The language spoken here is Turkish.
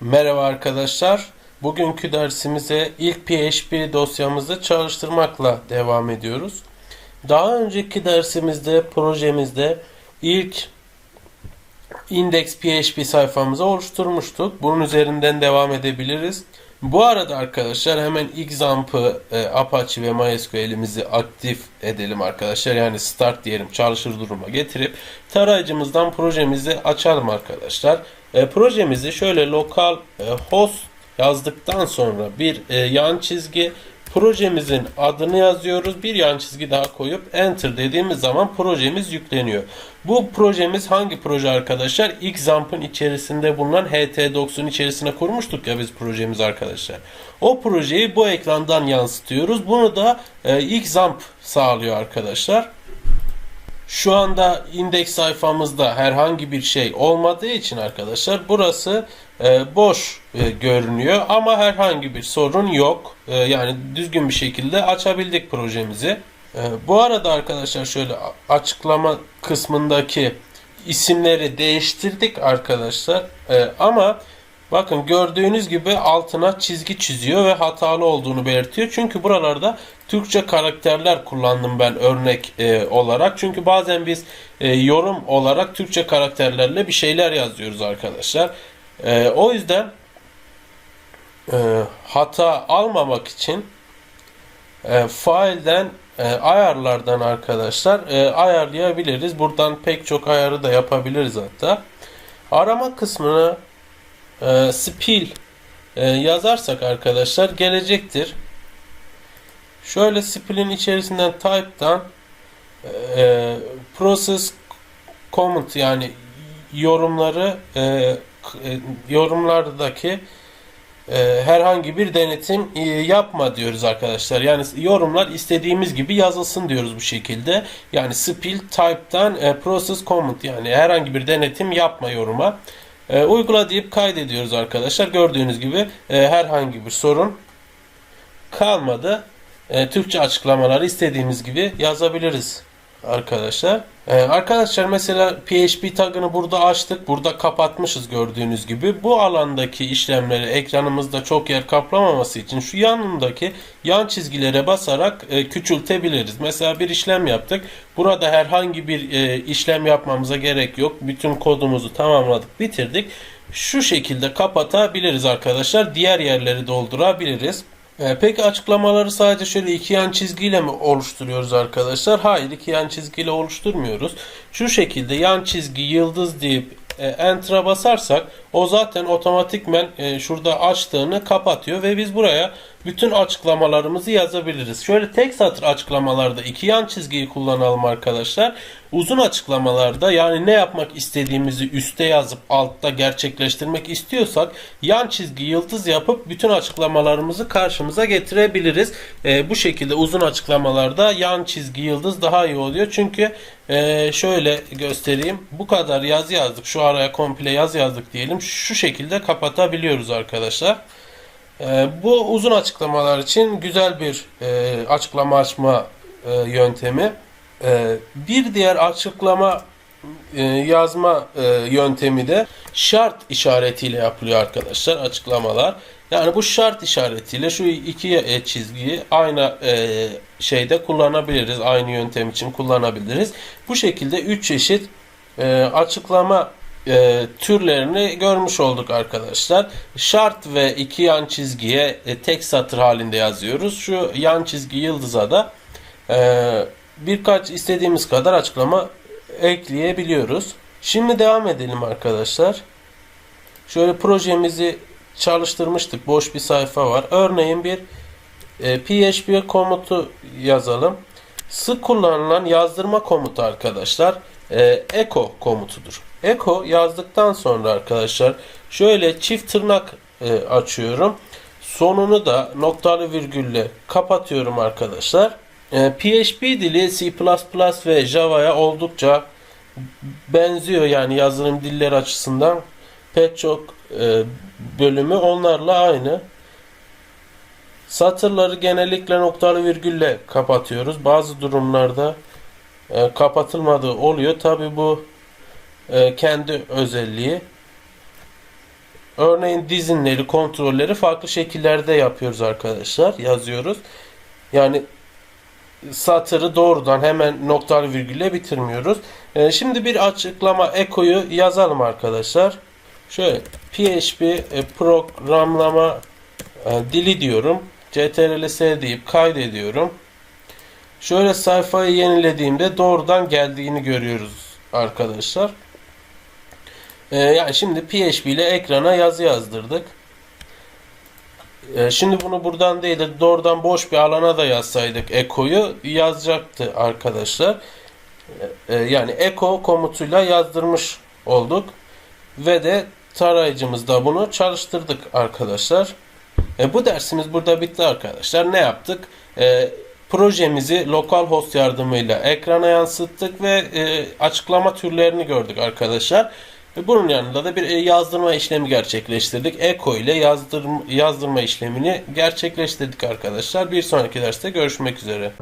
Merhaba arkadaşlar. Bugünkü dersimize ilk PHP dosyamızı çalıştırmakla devam ediyoruz. Daha önceki dersimizde, projemizde ilk index PHP sayfamızı oluşturmuştuk. Bunun üzerinden devam edebiliriz. Bu arada arkadaşlar hemen examp'ı e, Apache ve MySQL'imizi aktif edelim arkadaşlar. Yani start diyelim çalışır duruma getirip tarayıcımızdan projemizi açalım arkadaşlar. E, projemizi şöyle lokal e, host yazdıktan sonra bir e, yan çizgi projemizin adını yazıyoruz. Bir yan çizgi daha koyup enter dediğimiz zaman projemiz yükleniyor. Bu projemiz hangi proje arkadaşlar? Xamp'ın içerisinde bulunan HT90'ın içerisine kurmuştuk ya biz projemiz arkadaşlar. O projeyi bu ekrandan yansıtıyoruz. Bunu da e, Xamp sağlıyor arkadaşlar. Şu anda indeks sayfamızda herhangi bir şey olmadığı için arkadaşlar burası e, boş e, görünüyor ama herhangi bir sorun yok. E, yani düzgün bir şekilde açabildik projemizi. E, bu arada arkadaşlar şöyle açıklama kısmındaki isimleri değiştirdik arkadaşlar. E, ama Bakın gördüğünüz gibi altına çizgi çiziyor ve hatalı olduğunu belirtiyor. Çünkü buralarda Türkçe karakterler kullandım ben örnek e, olarak. Çünkü bazen biz e, yorum olarak Türkçe karakterlerle bir şeyler yazıyoruz arkadaşlar. E, o yüzden e, hata almamak için e, failden e, ayarlardan arkadaşlar e, ayarlayabiliriz. Buradan pek çok ayarı da yapabiliriz hatta. Arama kısmını e, spil e, yazarsak arkadaşlar gelecektir. Şöyle spilin içerisinden type'dan e, process comment yani yorumları e, e, yorumlardaki e, herhangi bir denetim e, yapma diyoruz arkadaşlar. Yani yorumlar istediğimiz gibi yazılsın diyoruz bu şekilde. Yani spil type'dan e, process comment yani herhangi bir denetim yapma yoruma. E, uygula deyip kaydediyoruz arkadaşlar. Gördüğünüz gibi e, herhangi bir sorun kalmadı. E, Türkçe açıklamaları istediğimiz gibi yazabiliriz arkadaşlar. Ee, arkadaşlar mesela PHP tagını burada açtık. Burada kapatmışız gördüğünüz gibi. Bu alandaki işlemleri ekranımızda çok yer kaplamaması için şu yanındaki yan çizgilere basarak e, küçültebiliriz. Mesela bir işlem yaptık. Burada herhangi bir e, işlem yapmamıza gerek yok. Bütün kodumuzu tamamladık, bitirdik. Şu şekilde kapatabiliriz arkadaşlar. Diğer yerleri doldurabiliriz. E, peki açıklamaları sadece şöyle iki yan çizgiyle mi oluşturuyoruz arkadaşlar? Hayır iki yan çizgiyle oluşturmuyoruz. Şu şekilde yan çizgi yıldız deyip e, Enter'a basarsak o zaten otomatikmen e, şurada açtığını kapatıyor ve biz buraya bütün açıklamalarımızı yazabiliriz. Şöyle tek satır açıklamalarda iki yan çizgiyi kullanalım arkadaşlar. Uzun açıklamalarda yani ne yapmak istediğimizi üste yazıp altta gerçekleştirmek istiyorsak yan çizgi yıldız yapıp bütün açıklamalarımızı karşımıza getirebiliriz. E, bu şekilde uzun açıklamalarda yan çizgi yıldız daha iyi oluyor. Çünkü e, şöyle göstereyim. Bu kadar yazı yazdık. Şu araya komple yaz yazdık diyelim. Şu şekilde kapatabiliyoruz arkadaşlar. E, bu uzun açıklamalar için güzel bir e, açıklama açma e, yöntemi. E, bir diğer açıklama e, yazma yöntemi de şart işaretiyle yapılıyor arkadaşlar açıklamalar. Yani bu şart işaretiyle şu iki çizgiyi aynı şeyde kullanabiliriz. Aynı yöntem için kullanabiliriz. Bu şekilde üç çeşit açıklama e, türlerini görmüş olduk arkadaşlar. Şart ve iki yan çizgiye e, tek satır halinde yazıyoruz. Şu yan çizgi yıldıza da e, birkaç istediğimiz kadar açıklama ekleyebiliyoruz. Şimdi devam edelim arkadaşlar. Şöyle projemizi çalıştırmıştık. Boş bir sayfa var. Örneğin bir e, PHP komutu yazalım. Sık kullanılan yazdırma komutu arkadaşlar e, echo komutudur. Echo yazdıktan sonra arkadaşlar şöyle çift tırnak e, açıyorum. Sonunu da noktalı virgülle kapatıyorum arkadaşlar. E, PHP dili C++ ve Java'ya oldukça benziyor yani yazılım dilleri açısından pek çok e, bölümü onlarla aynı. Satırları genellikle noktalı virgülle kapatıyoruz. Bazı durumlarda e, kapatılmadığı oluyor. Tabi bu e, kendi özelliği. Örneğin dizinleri, kontrolleri farklı şekillerde yapıyoruz arkadaşlar. Yazıyoruz. Yani satırı doğrudan hemen noktalı virgülle bitirmiyoruz. Ee, şimdi bir açıklama ekoyu yazalım arkadaşlar. Şöyle PHP e, programlama e, dili diyorum. CTRL-S deyip kaydediyorum. Şöyle sayfayı yenilediğimde doğrudan geldiğini görüyoruz arkadaşlar. Ee, yani şimdi PHP ile ekrana yazı yazdırdık. Ee, şimdi bunu buradan değil de doğrudan boş bir alana da yazsaydık ekoyu yazacaktı arkadaşlar. Ee, yani eko komutuyla yazdırmış olduk. Ve de tarayıcımızda bunu çalıştırdık arkadaşlar. E, bu dersimiz burada bitti arkadaşlar. Ne yaptık? E, projemizi localhost yardımıyla ekrana yansıttık ve e, açıklama türlerini gördük arkadaşlar. Bunun yanında da bir e, yazdırma işlemi gerçekleştirdik. Eko ile yazdırma, yazdırma işlemini gerçekleştirdik arkadaşlar. Bir sonraki derste görüşmek üzere.